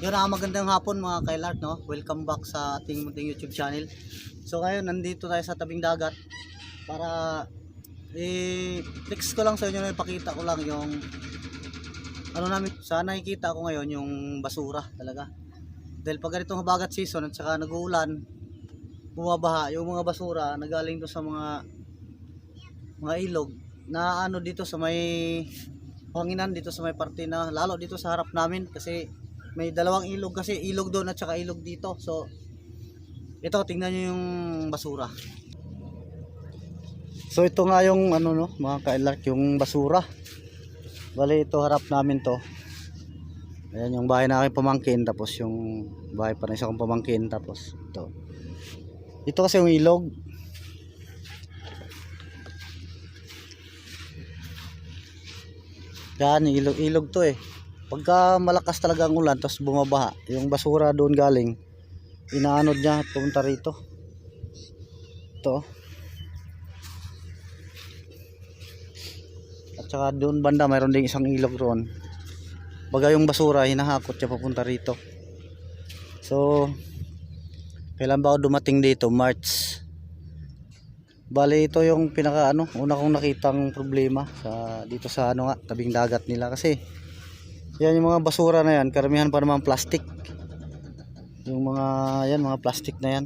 Yun ah, magandang hapon mga kailart, no? Welcome back sa ating munting YouTube channel. So ngayon, nandito tayo sa tabing dagat para i-flex ko lang sa inyo na ipakita ko lang yung ano namin, sa nakikita ko ngayon yung basura talaga. Dahil pag ganitong habagat season at saka nag-uulan, bumabaha yung mga basura nagaling to sa mga mga ilog na ano dito sa may hanginan dito sa may parte na lalo dito sa harap namin kasi may dalawang ilog kasi ilog doon at saka ilog dito. So ito tingnan nyo yung basura. So ito nga yung ano no mga kailark yung basura. Bali ito harap namin to. Ayan yung bahay na aking pamangkin tapos yung bahay pa ng isa kong pamangkin tapos ito. Ito kasi yung ilog. Yan ilog ilog to eh pagka malakas talaga ang ulan tapos bumabaha yung basura doon galing inaanod niya at pumunta rito. Ito. At saka doon banda mayroon ding isang ilog roon. Baga yung basura hinahakot niya papunta rito. So kailan ba ako dumating dito? March. Bale ito yung pinaka ano, una kong nakitang problema sa dito sa ano nga, tabing dagat nila. Kasi yan yung mga basura na yan, karamihan pa naman plastic. Yung mga yan, mga plastic na yan.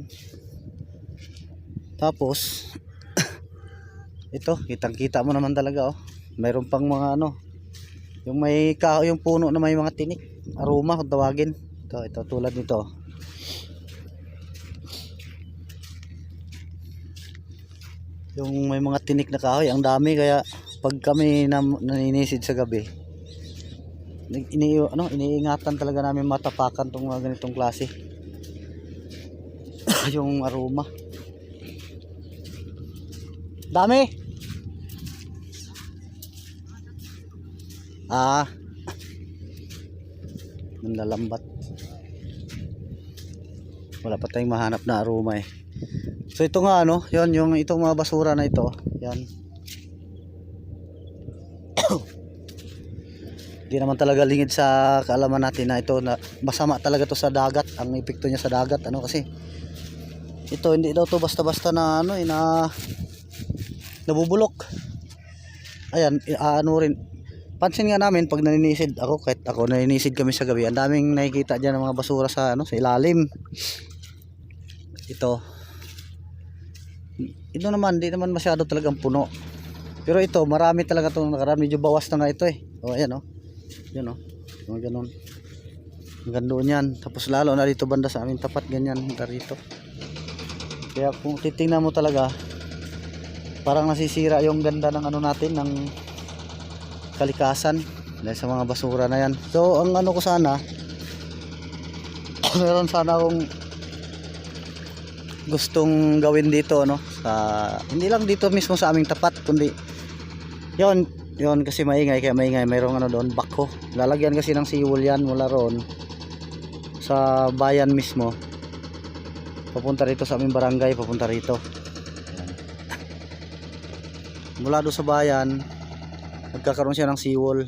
Tapos ito, kitang-kita mo naman talaga oh. Mayroon pang mga ano, yung may kahoy yung puno na may mga tinik, aroma kung tawagin. Ito, ito tulad nito. yung may mga tinik na kahoy ang dami kaya pag kami na, naninisid sa gabi ini, ano, iniingatan talaga namin matapakan tong mga ganitong klase. Yung aroma. Dami! Ah. Nanlalambat wala pa tayong mahanap na aroma eh. So ito nga ano, 'yon yung itong mga basura na ito, 'yan. Hindi naman talaga lingid sa kaalaman natin na ito na masama talaga to sa dagat, ang epekto niya sa dagat ano kasi ito hindi daw to basta-basta na ano eh, na nabubulok. Ayan, ah, ano rin pansin nga namin pag naninisid ako kahit ako naninisid kami sa gabi ang daming nakikita diyan ng mga basura sa ano sa ilalim ito ito naman, di naman masyado talagang puno. Pero ito, marami talaga itong nakaraan. Medyo bawas na nga ito eh. O, ayan o. Yan o. Mga ganun. Ang gandoon yan. Tapos lalo na dito banda sa amin tapat ganyan. Hanggang rito. Kaya kung titingnan mo talaga, parang nasisira yung ganda ng ano natin, ng kalikasan. Dahil sa mga basura na yan. So, ang ano ko sana, meron sana akong gustong gawin dito no sa hindi lang dito mismo sa aming tapat kundi yon yon kasi maingay kaya maingay. Mayroong ano doon bako lalagyan kasi ng siwol yan mula roon sa bayan mismo. Papunta rito sa aming barangay papunta rito. Mula doon sa bayan nagkakaroon siya ng siwol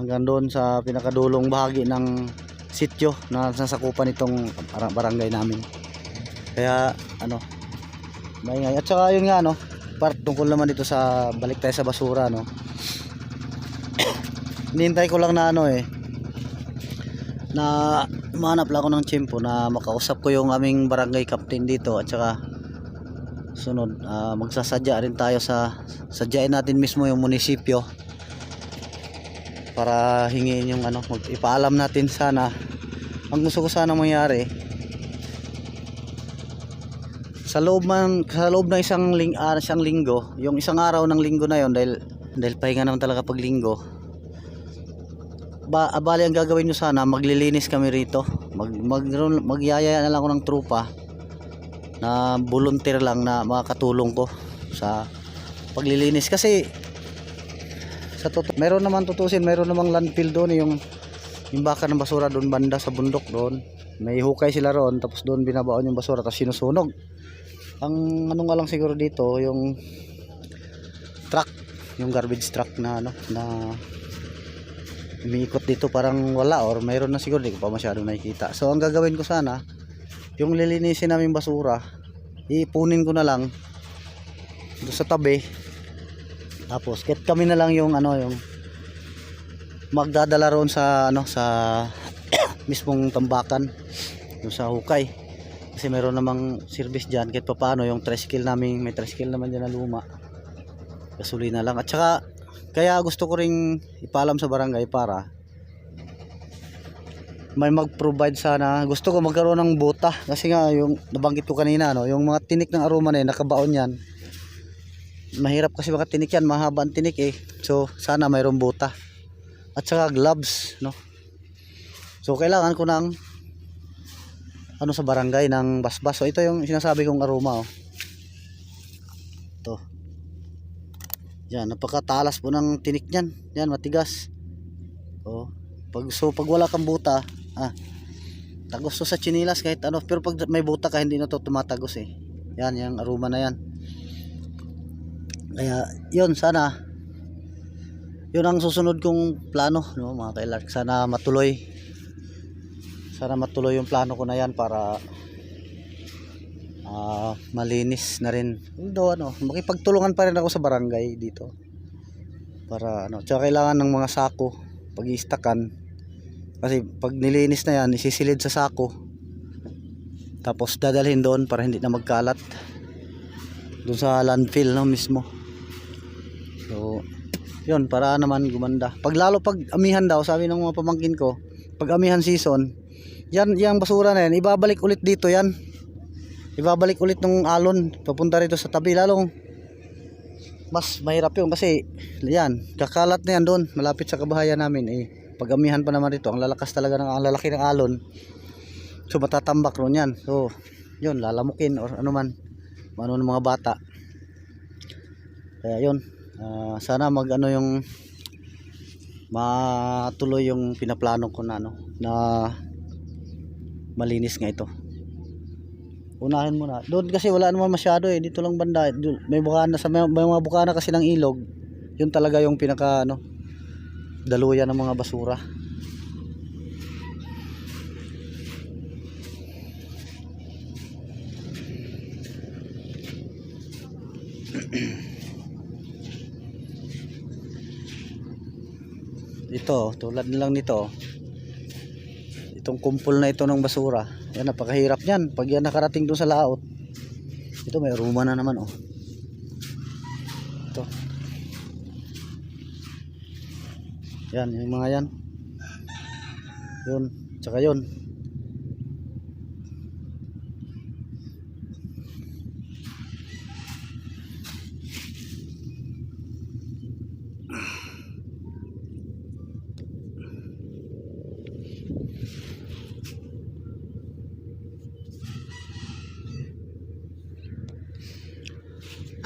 hanggang doon sa pinakadulong bahagi ng sityo na nasasakupan itong barangay namin. Kaya ano maingay. At saka yun nga no part tungkol naman dito sa balik tayo sa basura no? Hinihintay ko lang na ano eh na mahanap lang ako ng tiyempo na makausap ko yung aming barangay captain dito at saka sunod ah, magsasadya rin tayo sa sadyain natin mismo yung munisipyo para hingin yung ano mag, ipaalam natin sana. Ang gusto ko sana mangyari sa loob man sa loob ng isang ling ah, isang linggo, yung isang araw ng linggo na yon dahil dahil pahinga naman talaga pag linggo. Ba abali ang gagawin nyo sana, maglilinis kami rito. Mag mag magyayaya na lang ako ng trupa na volunteer lang na makakatulong ko sa paglilinis kasi sa totoo meron naman tutusin meron namang landfill doon yung yung baka ng basura doon banda sa bundok doon may hukay sila roon tapos doon binabaon yung basura tapos sinusunog ang ano nga lang siguro dito yung truck yung garbage truck na ano na umiikot dito parang wala or mayroon na siguro di ko pa masyado nakikita. So ang gagawin ko sana yung lilinisin namin basura iipunin ko na lang doon sa tabi. Tapos kahit kami na lang yung ano yung magdadala roon sa ano sa mismong tambakan doon sa hukay kasi mayroon namang service dyan kahit pa paano yung tricycle namin may tricycle naman dyan na luma. Gasolina lang. At saka kaya gusto ko ring ipaalam sa barangay para may mag-provide sana. Gusto ko magkaroon ng buta. Kasi nga yung nabanggit ko kanina no yung mga tinik ng aroma na yun nakabaon yan. Mahirap kasi makatinik yan mahaba ang tinik eh. So sana mayroong buta. At saka gloves no. So kailangan ko ng ano sa barangay ng basbas. So ito yung sinasabi kong aroma oh. To yan napakatalas po ng tinik niyan. Yan matigas. Oh pag so pag wala kang buta ah tagos to sa chinilas kahit ano. Pero pag may buta ka hindi na to tumatagos eh. Yan yung aroma na yan. Kaya yun sana yun ang susunod kong plano no mga kailark sana matuloy sana matuloy yung plano ko na yan para ah, malinis na rin. Do ano makipagtulungan pa rin ako sa barangay dito. Para ano tsaka kailangan ng mga sako pag iistakan. Kasi pag nilinis na yan isisilid sa sako. Tapos dadalhin doon para hindi na magkalat. Doon sa landfill no mismo. So yun para naman gumanda. Pag lalo pag amihan daw sabi ng mga pamangkin ko pag amihan season yan yung basura na yan ibabalik ulit dito yan. Ibabalik ulit ng alon papunta rito sa tabi lalong mas mahirap yun kasi yan kakalat na yan doon malapit sa kabahayan namin eh pag amihan pa naman dito ang lalakas talaga ng ang lalaki ng alon. So matatambak ron yan. So yun lalamukin or ano man ano ng mga bata. Kaya yun Ah, sana mag ano yung matuloy yung pinaplano ko na ano na malinis nga ito. Unahin muna doon kasi wala naman masyado eh. Dito lang banda. Doon, may bukana sa may, may mga bukana kasi ng ilog. Yun talaga yung pinaka ano daluyan ng mga basura. Ito tulad nilang nito itong kumpol na ito ng basura yan napakahirap niyan. Pag yan nakarating doon sa laot ito may ruma na naman oh. Ito. Yan yung mga yan. Yun tsaka yun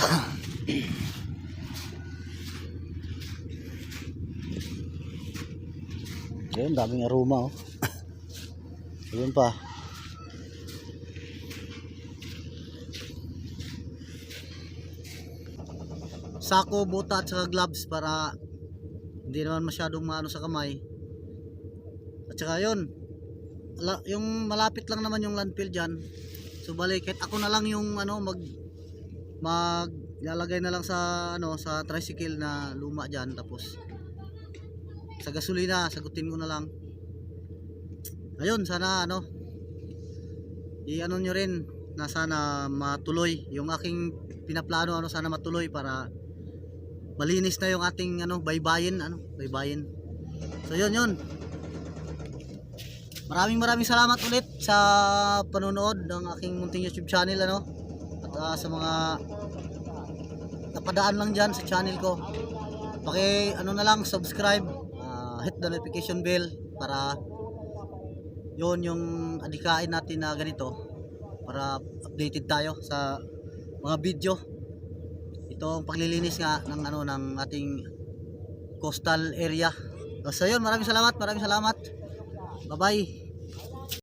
Ayun, daming aroma oh. Ayun pa. Sako, buta at saka gloves para hindi naman masyadong maano sa kamay. At saka yun, yung malapit lang naman yung landfill dyan. So kahit ako na lang yung ano mag mag ilalagay na lang sa ano sa tricycle na luma diyan tapos sa gasolina sagutin ko na lang. Ayun sana ano i-ano nyo rin na sana matuloy yung aking pinaplano ano sana matuloy para malinis na yung ating ano baybayin ano baybayin. So yun yun. Maraming maraming salamat ulit sa panonood ng aking munting youtube channel ano ah, sa mga napadaan lang dyan sa channel ko. Paki ano na lang subscribe ah, hit the notification bell para yon yung adikain natin na ganito. Para updated tayo sa mga video. Itong paglilinis nga ng ano ng ating coastal area. So yun maraming salamat maraming salamat. Bye bye